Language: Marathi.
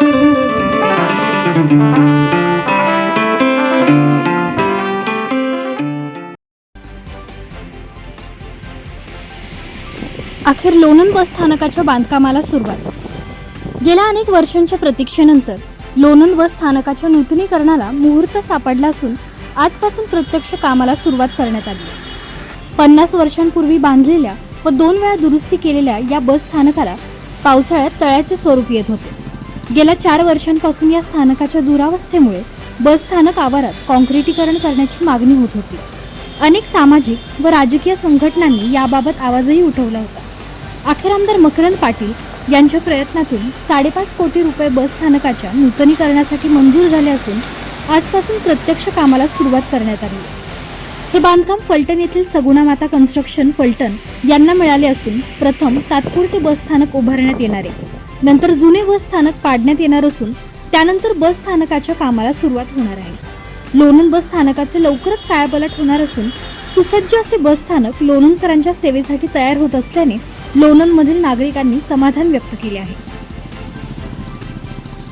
अखेर लोणंद बस स्थानकाच्या बांधकामाला सुरुवात. गेल्या अनेक वर्षांच्या प्रतीक्षेनंतर लोणंद बस स्थानकाच्या नूतनीकरणाला मुहूर्त सापडला असून आजपासून प्रत्यक्ष कामाला सुरुवात करण्यात आली. पन्नास वर्षांपूर्वी बांधलेल्या व दोन वेळा दुरुस्ती केलेल्या या बस स्थानकाला पावसाळ्यात तळ्याचे स्वरूप येत होते. गेल्या चार वर्षांपासून या स्थानकाच्या दुरावस्थेमुळे बस स्थानक आवारात कॉन्क्रिटीकरण करण्याची मागणी होत होती. अनेक सामाजिक व राजकीय संघटनांनी याबाबत आवाजही उठवला होता. अखेर आमदार मकरंद पाटील यांच्या प्रयत्नातून साडेपाच कोटी रुपये बस स्थानकाच्या नूतनीकरणासाठी मंजूर झाले असून आजपासून प्रत्यक्ष कामाला सुरुवात करण्यात आली. हे बांधकाम फलटण येथील सगुणा माता कन्स्ट्रक्शन फलटण यांना मिळाले असून प्रथम तात्पुरते बस स्थानक उभारण्यात येणार आहे. नंतर जुने बस स्थानक पाडण्यात येणार असून त्यानंतर बस स्थानकाच्या कामाला सुरुवात होणार आहे. लोणंद बस स्थानकाचे लवकरच कायापलट होणार असून सुसज्ज असे बस स्थानक लोणंदकरांच्या सेवेसाठी तयार होत असल्याने लोणंदमधील नागरिकांनी समाधान व्यक्त केले आहे.